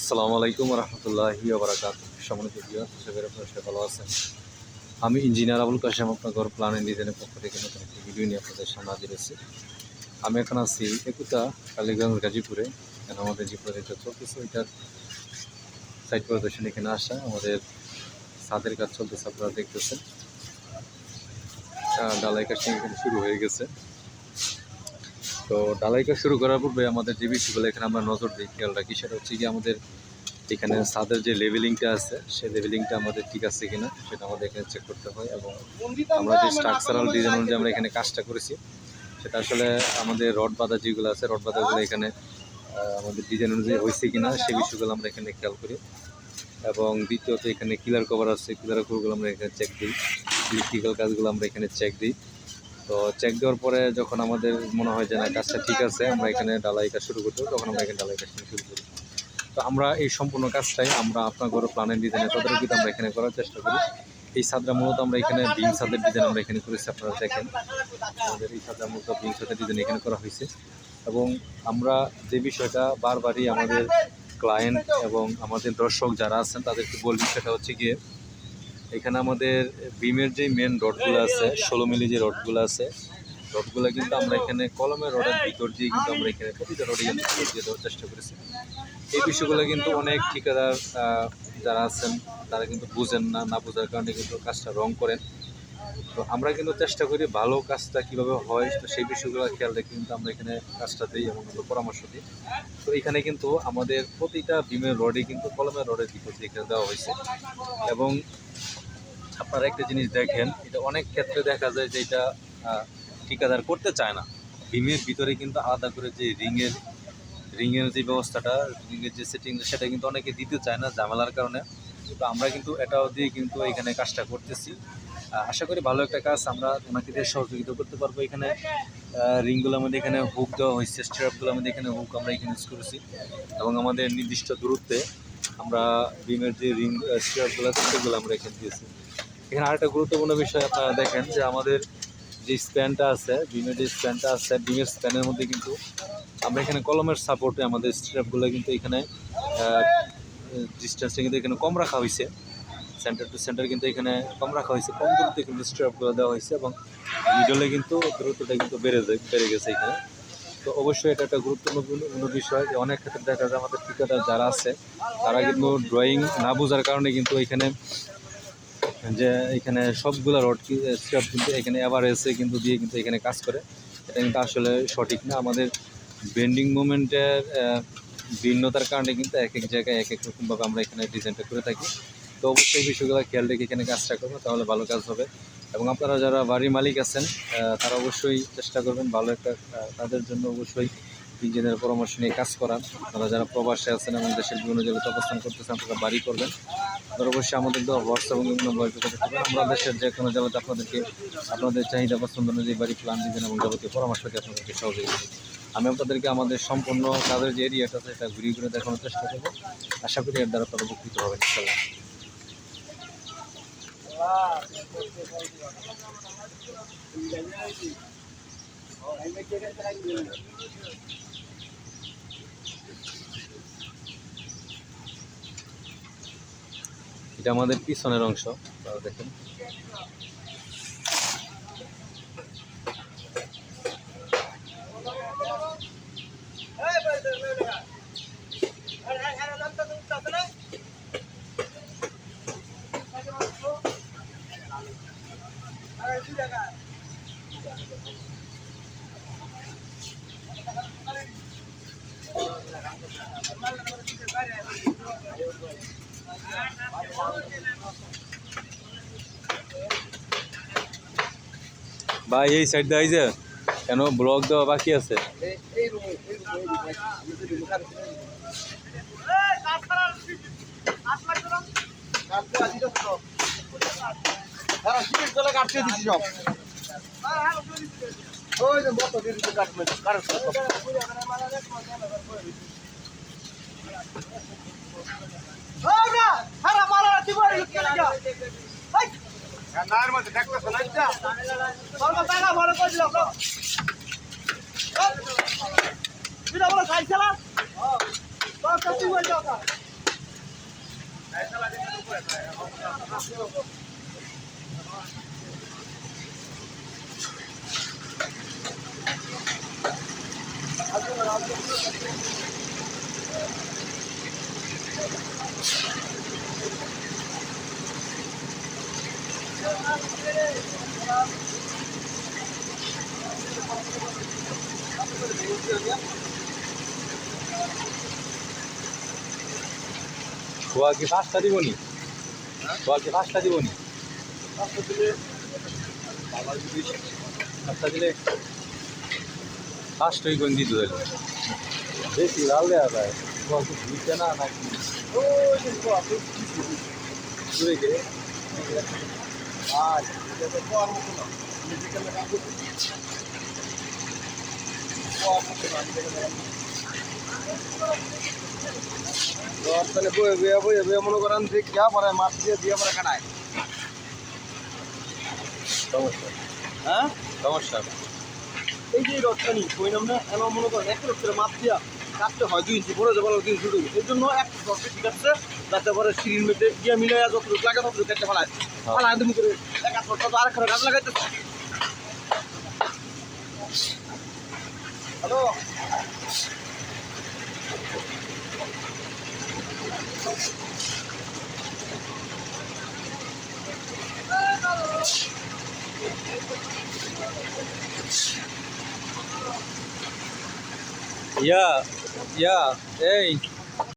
আসসালামু আলাইকুম রহমতুল্লাহি বারাকাত সম্মানিত প্রিয় আশা আপনারা সবাই ভালো আছেন। আমি ইঞ্জিনিয়ার আবুল কাশেম আপনার প্ল্যান এন্ড ডিজাইনের পক্ষ থেকে নতুন একটি ভিডিও নিয়ে আপনাদের সামনে হাজির হয়েছি। আমি এখন আছি একুতা কালীগঞ্জ, গাজীপুরে। এখানে আমাদের যে প্রজেক্টটা চলতেছে, ওইটার সাইট প্রদর্শন এখানে আসা। আমাদের ছাদের কাজ চলতেছে, আপনারা দেখতেছেন। ডালাই কাজটা এখানে শুরু হয়ে গেছে। তো ডালাই কাজ শুরু করার পূর্বে আমাদের যে বিষয়গুলো এখানে আমরা নজর দিই, খেয়াল রাখি, সেটা হচ্ছে কি আমাদের এখানে ছাদের যে লেভেলিংটা আছে সেই লেভেলিংটা আমাদের ঠিক আছে কিনা, সেটা আমাদের এখানে চেক করতে হয় এবং আমরা যে স্ট্রাকচারাল ডিজাইন অনুযায়ী আমরা এখানে কাজটা করেছি, সেটা আসলে আমাদের রড বাঁধা যেগুলো আছে, রড বাঁধাগুলো এখানে আমাদের ডিজাইন অনুযায়ী হয়েছে কিনা সেই বিষয়গুলো আমরা এখানে খেয়াল করি। এবং দ্বিতীয়ত এখানে কিলার কভার আছে কিলার কভারগুলো আমরা এখানে চেক দিই ইলেকট্রিক্যাল কাজগুলো আমরা এখানে চেক দিই। তো চেক দেওয়ার পরে যখন আমাদের মনে হয় যে, না, কাজটা ঠিক আছে, আমরা এখানে ডালাই কাজ শুরু করতে তখন আমরা এখানে ডালাই কাজ শুরু করি। তো আমরা এই সম্পূর্ণ কাজটাই আমরা আপনার ঘরে প্ল্যানের ডিজাইনের তদারকিতে আমরা এখানে করার চেষ্টা করি। এই ছাদটা মূলত আমরা এখানে বিম ছাদের ডিজাইন আমরা এখানে করেছি, আপনারা দেখেন। আমাদের এই ছাদটা মূলত বিম ছাদের ডিজাইন এখানে করা হয়েছে। এবং আমরা যে বিষয়টা বারবারই আমাদের ক্লায়েন্ট এবং আমাদের দর্শক যারা আছেন, তাদেরকে বলি, সেটা হচ্ছে গিয়ে এখানে আমাদের বিমের যে মেন রডগুলো আছে, ষোলো মিলি যে রডগুলো আছে রডগুলো কিন্তু আমরা এখানে কলমের রডের ভিতর দিয়ে কিন্তু আমরা এখানে প্রতিটা রডে কিন্তু দিয়ে দেওয়ার চেষ্টা করেছি। এই বিষয়গুলো কিন্তু অনেক ঠিকাদার যারা আছেন, তারা কিন্তু বুঝেন না না বোঝার কারণে কিন্তু কাজটা রং করেন। তো আমরা কিন্তু চেষ্টা করি ভালো কাজটা কীভাবে হয়, তো সেই বিষয়গুলো খেয়াল রেখে কিন্তু আমরা এখানে কাজটা দিই এবং আমরা পরামর্শ দিই। তো এখানে কিন্তু আমাদের প্রতিটা বিমের রডে কিন্তু কলমের রডের ভিতর এখানে দেওয়া হয়েছে। এবং আপনারা একটা জিনিস দেখেন, এটা অনেক ক্ষেত্রে দেখা যায় যে এটা ঠিকাদার করতে চায় না। বিমের ভিতরে কিন্তু আলাদা করে যে রিংয়ের রিংয়ের যে ব্যবস্থাটা, রিংয়ের যে সেটিং সেটা কিন্তু অনেকে দিতে চায় না ঝামেলার কারণে। তো আমরা কিন্তু এটাও দিয়ে কিন্তু এখানে কাজটা করতেছি। আশা করি ভালো একটা কাজ। আমরা ওনাকে সহযোগিতা করতে পারব এখানে। রিংগুলোর মধ্যে এখানে হুক দেওয়া হয়েছে, স্ট্রাপগুলোর মধ্যে এখানে হুক আমরা এখানে ইউজ করেছি। এবং আমাদের নির্দিষ্ট দূরত্বে আমরা বিমের যে রিং স্ট্রাপগুলো আছে, সেগুলো আমরা এখানে দিয়েছি। এখানে আরেকটা গুরুত্বপূর্ণ বিষয় আপনারা দেখেন যে আমাদের যে স্প্যানটা আছে বিমের যে স্প্যানটা আছে বিমের স্প্যানের মধ্যে কিন্তু আমরা এখানে কলমের সাপোর্টে আমাদের স্ট্র্যাপগুলো কিন্তু এখানে ডিস্টেন্সটা কিন্তু এখানে কম রাখা হয়েছে। সেন্টার টু সেন্টার কিন্তু এখানে কম রাখা হয়েছে। কম দূরত্বে কিন্তু স্ট্র্যাপগুলো দেওয়া হয়েছে এবং মিডলে কিন্তু দূরত্বটা কিন্তু বেড়ে যায়, বেড়ে গেছে এখানে। তো অবশ্যই এটা একটা গুরুত্বপূর্ণ বিষয় যে অনেক ক্ষেত্রে দেখা যায় আমাদের ঠিকাদার যারা আছে, তারা কিন্তু ড্রয়িং না বোঝার কারণে কিন্তু এখানে যে এখানে সবগুলো রড স্ট্রাপ কিন্তু এখানে এভারেজে কিন্তু দিয়ে কিন্তু এখানে কাজ করে। এটা কিন্তু আসলে সঠিক না। আমাদের বেন্ডিং মুভমেন্টের ভিন্নতার কারণে কিন্তু এক এক জায়গায় এক এক রকমভাবে আমরা এখানে ডিজাইনটা করে থাকি। তো অবশ্যই বিষয়গুলো খেয়াল রেখে এখানে কাজটা করবেন তাহলে ভালো কাজ হবে। এবং আপনারা যারা বাড়ির মালিক আছেন তারা অবশ্যই চেষ্টা করবেন ভালো একটা তাদের জন্য অবশ্যই ইঞ্জিনিয়ার পরামর্শ নিয়ে কাজ করান আপনারা যারা প্রবাসে আছেন এবং দেশের বিভিন্ন জায়গায় অবস্থান করতেছেন, আপনারা বাড়ি করবেন। আপনারা অবশ্যই আমাদের তো হোয়াটসঅ্যাপ এবং বিভিন্ন নম্বর যোগাযোগ করবেন আমরা দেশের যে কোনো জায়গাতে আপনাদেরকে, আপনাদের চাহিদা পছন্দ অনুযায়ী বাড়ি প্ল্যান দিবেন এবং যাবতীয় পরামর্শ দিয়ে আপনাদেরকে সহযোগিতা। আমি আপনাদেরকে আমাদের সম্পূর্ণ কাজের যে এরিয়াটা আছে সেটা ঘুরিয়ে ঘুরে দেখানোর চেষ্টা করব। আশা করি এর দ্বারা আপনারা উপকৃত হবেন ইনশাল্লাহ এটা আমাদের পিছনের অংশ দেখেন। ভাই এই সাইড দিয়ে আইছে কেন ব্লক দেওয়া বাকি আছে ওই যে কাটবে কাটবে নায়ের মধ্যে দেখলে সর্ব টাকা ভালো করে দিল এটা বলো খাইছিলাম তোর কাছে হয়ে যাও খোয়া কি পাঁচটা দিবনি? খোয়া কি পাঁচটা দিবনি? পাঁচটা দিলে পাঁচটাই কোন দিতে হইল বেশি লাল দেওয়া যায়। কি দিচ্ছে না নাকি দূরে গিয়ে আর তাহলে বয়ে বয়ে বয়ে মনে করেন যে কিয়া পরে মাছ দিয়ে দিয়ে পরে কাটায় সমস্যা হ্যাঁ সমস্যা এই যে রথটানি পরিণাম না? এমন মনে করেন, এক রথের মাছ দিয়া। কাটতে হয় দুই ইঞ্চি বড় যাবার দুই ইঞ্চি এই জন্য এক রথে ঠিক আছে যাতে পরে সিঁড়ির মেটে গিয়ে মিলে যতটুকু লাগে ততটুকু কেটে ফেলায় ফেলায় তুমি করে এক হাত রথটা তো আরেকখানে গাছ লাগাইতে হ্যালো? ইয়া ইয়া এই